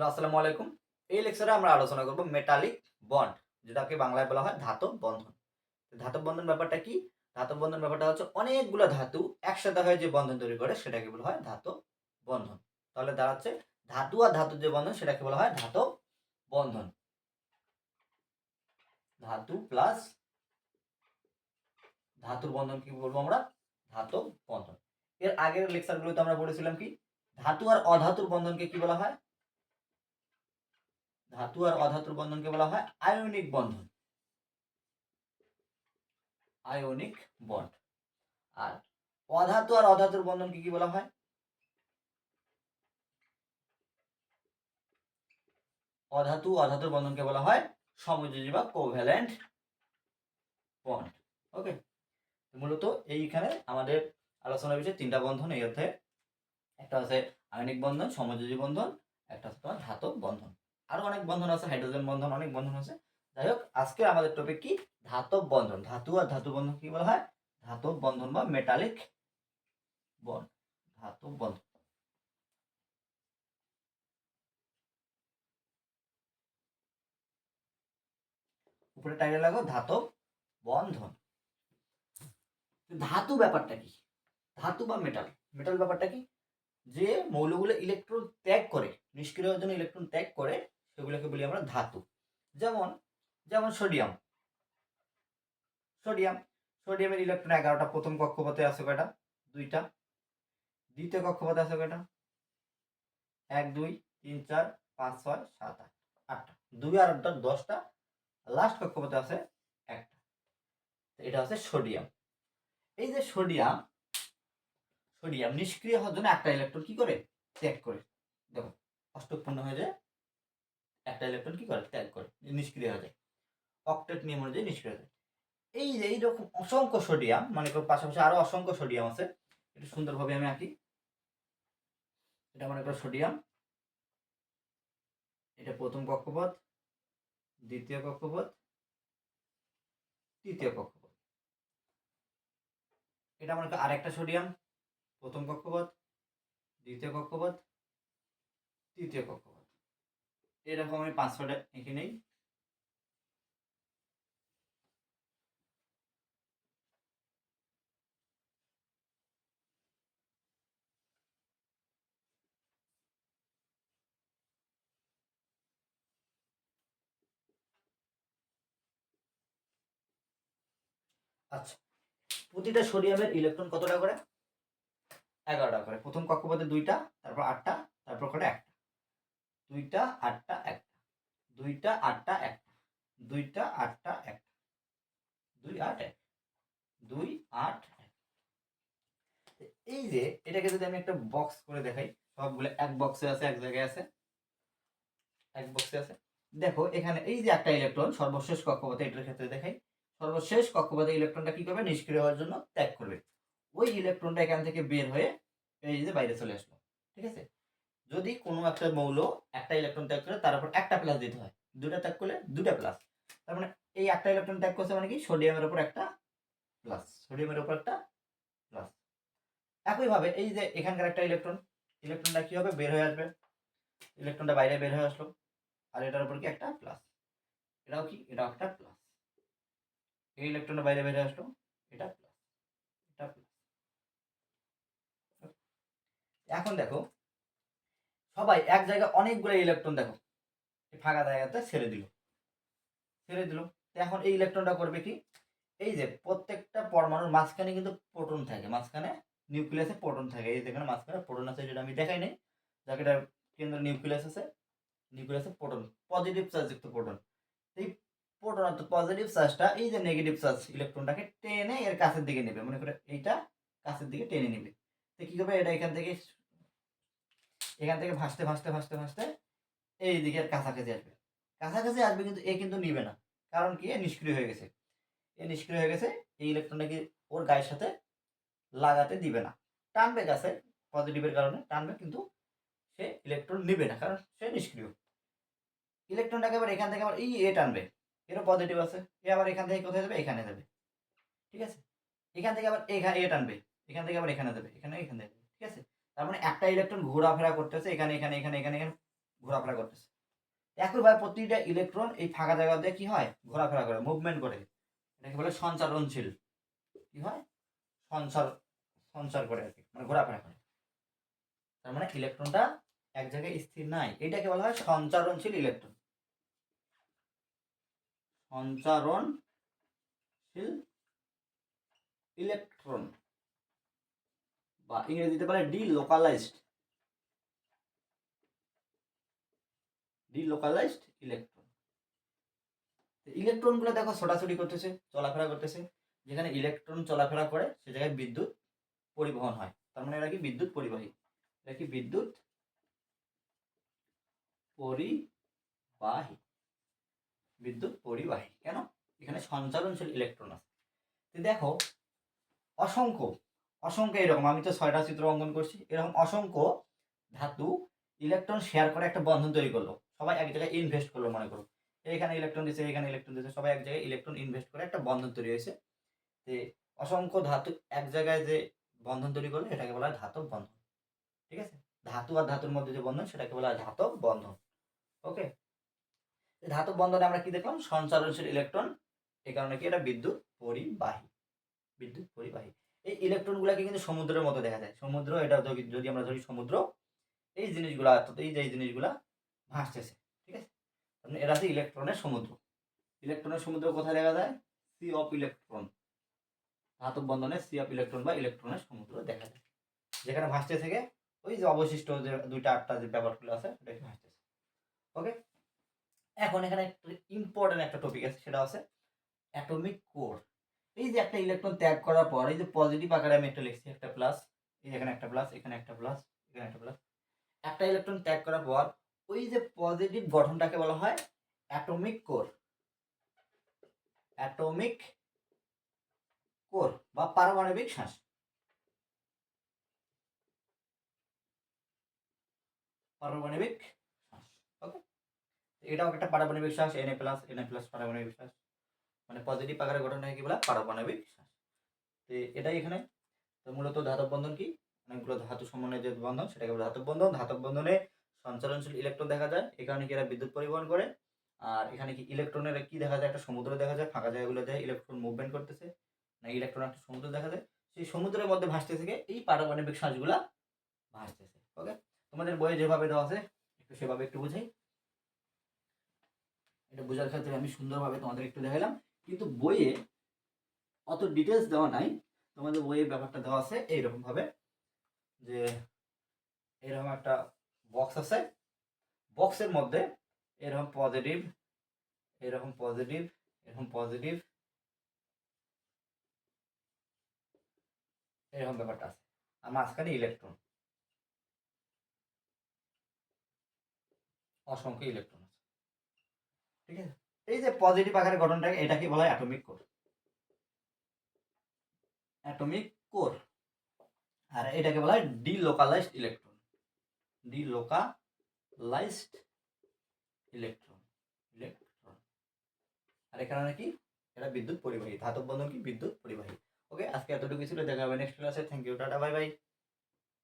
Hello, আসসালামু আলাইকুম। এই লেকচারে আমরা আলোচনা করব মেটালিক বন্ড যেটাকে বাংলায় বলা হয় ধাতব বন্ধন। ধাতব বন্ধন ব্যাপারটা কি? ধাতব বন্ধন ব্যাপারটা হচ্ছে অনেকগুলো ধাতু একসাথে হয়ে যে বন্ধন তৈরি করে, সেটাকে বলা হয় ধাতব বন্ধন। তাহলে দাঁড়াচ্ছে, ধাতু আর ধাতুর যে বন্ধন, সেটাকে বলা হয় ধাতব বন্ধন। ধাতু প্লাস ধাতুর বন্ধন কি বলব আমরা? ধাতব বন্ধন। এর আগের লেকচারগুলোতে আমরা পড়েছিলাম কি? ধাতু আর অধাতুর বন্ধনকে কি বলা হয়? ধাতু আর অধাতুর বন্ধনকে বলা হয় আয়নিক বন্ধন। আয়নিক বন্ড আর অধাতু আর অধাতুর বন্ধনকে কি বলা হয়? অধাতু, অধাতুর বন্ধনকে বলা হয় সমযোজী বা কোভ্যালেন্ট বন্ড ওকে মূলত এইখানে আমাদের আলোচনার বিষয়ে তিনটা বন্ধন, এই অর্থে একটা আছে আয়নিক বন্ধন, সমযোজী বন্ধন, একটা হচ্ছে তোমার ধাতব বন্ধন। আরও অনেক বন্ধন আছে হাইড্রোজেন বন্ধন, অনেক বন্ধন আছে। যাই হোক, আজকে আমাদের টপিক কি? ধাতব বন্ধন। ধাতু আর ধাতু বন্ধন কি বলা হয়? ধাতব বন্ধন বা মেটালিক বন্ড ধাতব বন্ধন। উপরে টাইটেল লাগো, ধাতব বন্ধন। ধাতু ব্যাপারটা কি? ধাতু বা মেটাল মেটাল ব্যাপারটা কি? যে মৌলগুলো ইলেকট্রন ত্যাগ করে নিষ্ক্রিয় জন্য ইলেকট্রন ত্যাগ করে সেগুলোকে বলি আমরা ধাতু। যেমন যেমন সোডিয়াম। সোডিয়াম, সোডিয়ামের ইলেকট্রন এগারোটা প্রথম কক্ষপথে আছে কয়টা? দুইটা। দ্বিতীয় কক্ষপথে আছে কয়টা? এক, দুই, তিন, চার, পাঁচ, ছয়, সাত, আট, আটটা। দুই আর আটটা, দশটা। লাস্ট কক্ষপথে আছে একটা। এটা হচ্ছে সোডিয়াম। এই যে সোডিয়াম সোডিয়াম নিষ্ক্রিয় হওয়ার জন্য একটা ইলেকট্রন কি করে? ত্যাগ করে। দেখো অষ্টপূর্ণ হয়ে যায় একটা ইলেকট্রন কি করে? ত্যাগ করে। নিষ্ক্রিয় হয়ে যায়। অক্টেট নিয়ম অনুযায়ী নিষ্ক্রিয় হয়ে যায়। এই যে, এইরকম অসংখ্য সোডিয়াম মানে পাশাপাশি আরও অসংখ্য সোডিয়াম আছে। একটু সুন্দরভাবে আমি আঁকি। এটা মনে করো সোডিয়াম এটা প্রথম কক্ষপথ, দ্বিতীয় কক্ষপথ, তৃতীয় কক্ষপথ। এটা মনে করো আরেকটা সোডিয়াম প্রথম কক্ষপথ, দ্বিতীয় কক্ষপথ, তৃতীয় কক্ষপথ। এরকম আমি পাঁচ ছটা এঁকে নেই। আচ্ছা প্রতিটা সোডিয়ামের ইলেকট্রন কতটা করে? এগারোটা করে। প্রথম কক্ষপথে দুইটা, তারপর আটটা, তারপর করে একটা। দুইটা আটটা একটা, দুইটা আটটা একটা, দুইটা আটটা একটা, দুই আট এক, দুই আট এক। এই যে এটাকে যদি আমি একটা বক্স করে দেখাই, সবগুলো এক বক্সে আছে, এক জায়গায় আছে, এক বক্সে আছে। দেখো, এখানে এই যে একটা ইলেকট্রন সর্বশেষ কক্ষপথে এটার ক্ষেত্রে দেখাই, সর্বশেষ কক্ষপথে ইলেকট্রনটা কি করবে? নিষ্ক্রিয় হওয়ার জন্য ত্যাগ করবে। ওই ইলেকট্রনটা এখান থেকে বের হয়ে এই যে বাইরে চলে আসলো, ঠিক আছে? যদি কোনো একটা মৌল একটা ইলেকট্রন ত্যাগ করে, তার উপর একটা প্লাস দিতে হয়। দুটা ত্যাগ করলে দুটা প্লাস তার মানে এই একটা ইলেকট্রন ত্যাগ করছে মানে কি? সোডিয়ামের উপর একটা প্লাস সোডিয়ামের উপর একটা প্লাস একইভাবে এই যে এখানকার একটা ইলেকট্রন ইলেকট্রনটা কি হবে? বের হয়ে আসবে। ইলেকট্রনটা বাইরে বের হয়ে আসলো। আর এটার উপর কি? একটা প্লাস এটাও কি? এটাও একটা প্লাস এই ইলেকট্রনটা বাইরে বের হয়ে আসলো। এটা প্লাস এটা প্লাস এখন দেখো সবাই এক জায়গায় অনেকগুলো ইলেকট্রন দেখো। ফাঁকা জায়গাতে ছেড়ে দিল। ছেড়ে দিল। এখন এই ইলেকট্রনটা করবে কি? এই যে প্রত্যেকটা পরমাণুর মাঝখানে কিন্তু প্রোটন থাকে। মাঝখানে নিউক্লিয়াসে প্রোটন থাকে। এই যেখানে মাঝখানে প্রোটন আছে যেটা আমি দেখাই নাই। যাকে কেন্দ্র নিউক্লিয়াস আছে। নিউক্লিয়াসে প্রোটন পজিটিভ চার্জযুক্ত প্রোটন এই প্রোটন অর্থাৎ পজিটিভ চার্জটা এই যে নেগেটিভ চার্জ ইলেকট্রনটাকে টেনে এর কাছের দিকে নেবে। মনে করে এইটা কাছের দিকে টেনে নেবে। তো কী করবে? এটা এখান থেকে এখান থেকে ভাসতে ভাসতে ভাসতে ভাসতে এই দিকের কাছাকাছি আসবে। কাছাকাছি আসবে কিন্তু এ কিন্তু নিবে না। কারণ কি? নিষ্ক্রিয় হয়ে গেছে। এ নিষ্ক্রিয় হয়ে গেছে, এই ইলেকট্রনটাকে ওর গায়ের সাথে লাগাতে দিবে না। টানবে গাছে পজিটিভের কারণে টানবে কিন্তু সে ইলেকট্রন নিবে না, কারণ সে নিষ্ক্রিয়। ইলেকট্রনটাকে আবার এখান থেকে আবার এই এ টানবে। এরও পজিটিভ আছে। এ আবার এখান থেকে কোথায় যাবে? এখানে যাবে। ঠিক আছে? এখান থেকে আবার এখানে এ টানবে। এখান থেকে আবার এখানে যাবে। এখানে এখানে যাবে। ঠিক আছে? তার মানে একটা ইলেকট্রন ঘোরাফেরা করতেছে, এখানে এখানে এখানে এখানে এখানে ঘোরাফেরা করতেছে। একইভাবে প্রতিটা ইলেকট্রন এই ফাঁকা জায়গাতে কি হয়? ঘোরাফেরা করে মুভমেন্ট করে। এটাকে বলে সঞ্চারণশীল। কি হয়? সঞ্চার সঞ্চার করে আর কি মানে ঘোরাফেরা করে। তার মানে ইলেকট্রনটা এক জায়গায় স্থির নাই। এটাকে বলা হয় সঞ্চারণশীল ইলেকট্রন সঞ্চারণশীল ইলেকট্রন বা ইংরেজিতে বলে delocalised delocalised electron ইলেকট্রনগুলো দেখো ছোটাছুটি করতেছে, চলাফেরা করতেছে। যেখানে ইলেকট্রন চলাফেরা করে, সে জায়গায় বিদ্যুৎ পরিবহন হয়। তার মানে এরা কি বিদ্যুৎ পরিবাহী? এটা কি বিদ্যুৎ পরিবাহী? বিদ্যুৎ পরিবাহী। কেন? এখানে সঞ্চালনশীল ইলেকট্রন আছে। দেখো, অসংখ্য অসংখ্য এরকম, আমি তো ছয়টা চিত্র অঙ্কন করছি। এরকম অসংখ্য ধাতু ইলেকট্রন শেয়ার করে একটা বন্ধন তৈরি করল। সবাই এক জায়গায় ইনভেস্ট করল, মনে করো। এখানে ইলেকট্রন দিচ্ছে এখানে ইলেকট্রন দিচ্ছে সবাই এক জায়গায় ইলেকট্রন ইনভেস্ট করে একটা বন্ধন তৈরি হয়েছে। যে অসংখ্য ধাতু এক জায়গায় যে বন্ধন তৈরি করল, এটাকে বলা হয় ধাতব বন্ধন। ঠিক আছে? ধাতু আর ধাতুর মধ্যে যে বন্ধন, সেটাকে বলা হয় ধাতব বন্ধন। ওকে? ধাতব বন্ধনে আমরা কি দেখলাম? সঞ্চারণশীল ইলেকট্রন এই কারণে কি? এটা বিদ্যুৎ পরিবাহী। বিদ্যুৎ পরিবাহী। এই ইলেকট্রনগুলোকে কিন্তু সমুদ্রের মতো দেখা যায়। সমুদ্র, এটা যদি- আমরা ধরি সমুদ্র, এই জিনিসগুলা এই যে জিনিসগুলা ভাসতেছে, ঠিক আছে? মানে এরা হচ্ছে ইলেকট্রনের সমুদ্র। ইলেকট্রনের সমুদ্র কোথায় দেখা যায়? সি অফ ইলেকট্রন ধাতব বন্ধনে সি অফ ইলেকট্রন বা ইলেকট্রনের সমুদ্র দেখা যায়। যেখানে ভাসতে থেকে, ওই যে অবশিষ্ট যে দুইটা, আটটা যে ব্যাপারগুলো আছে সেটাকে ভাসতেছে। ওকে এখন এখানে ইম্পর্টেন্ট একটা টপিক আছে, সেটা হচ্ছে অ্যাটমিক কোর এই যে একটা ইলেকট্রন ত্যাগ করার পর, এই যে পজিটিভ আকারে আমি একটা লিখছি, একটা প্লাস এই এখানে একটা প্লাস এখানে একটা প্লাস এখানে একটা প্লাস একটা ইলেকট্রন ত্যাগ করার পর, ওই যে পজিটিভ গঠনটাকে বলা হয় অ্যাটমিক কোর অ্যাটমিক কোর বা পারমাণবিক শ্বাস। পারমাণবিক শ্বাস ওকে এটাও একটা পারমাণবিক শ্বাস এনএ প্লাস এনএ প্লাস পারমাণবিক শ্বাস। মানে পজিটিভ আকারে গঠন হয় কি বলা? পারমাণবিক শ্বাস তো এটাই এখানে। তো মূলত ধাতব বন্ধন কি? অনেকগুলো ধাতু সমন্বয়ের যে বন্ধন, সেটাকে বলে ধাতব বন্ধন। ধাতব বন্ধনে সঞ্চালনশীল ইলেকট্রন দেখা যায়। কারণে কি এরা বিদ্যুৎ পরিবহন করে। আর এখানে কি ইলেকট্রনের কি দেখা যায়? একটা সমুদ্র দেখা যায়, ফাঁকা জায়গাগুলো যায় ইলেকট্রন মুভমেন্ট করতেছে। না ইলেকট্রন একটা সমুদ্র দেখা যায়। সেই সমুদ্রের মধ্যে ভাসতে থেকে এই পারমাণবিক শ্বাসগুলা ভাসতেছে ওকে তোমাদের বইয়ে যেভাবে দেওয়া আছে, একটু সেভাবে একটু বুঝাই। এটা বোঝার ক্ষেত্রে আমি সুন্দরভাবে তোমাদের একটু দেখালাম কিন্তু বইয়ে অত ডিটেলস দেওয়া নাই। তোমাদের বইয়ে ব্যাপারটা দেওয়া আছে এইরকম ভাবে যে এরকম একটা বক্স আছে। বক্সের মধ্যে এরকম পজিটিভ এরকম পজিটিভ এরকম পজিটিভ এরকম ব্যাপারটা আছে। আর মাঝখানে ইলেকট্রন অসংখ্য ইলেকট্রন আছে। ঠিক আছে? এই যে পজিটিভ আকারে গঠনটাকে এটাকে বলা হয় অ্যাটমিক কোর অ্যাটমিক কোর আর এটাকে বলা হয় delocalised electron delocalised electron electron আর এখানে কি? এটা বিদ্যুৎ পরিবাহী, ধাতব বন্ধন কি? বিদ্যুৎ পরিবাহী। ওকে আজকে এতটুকু ছিল, দেখা হবে নেক্সট ক্লাসে thank you tata bye bye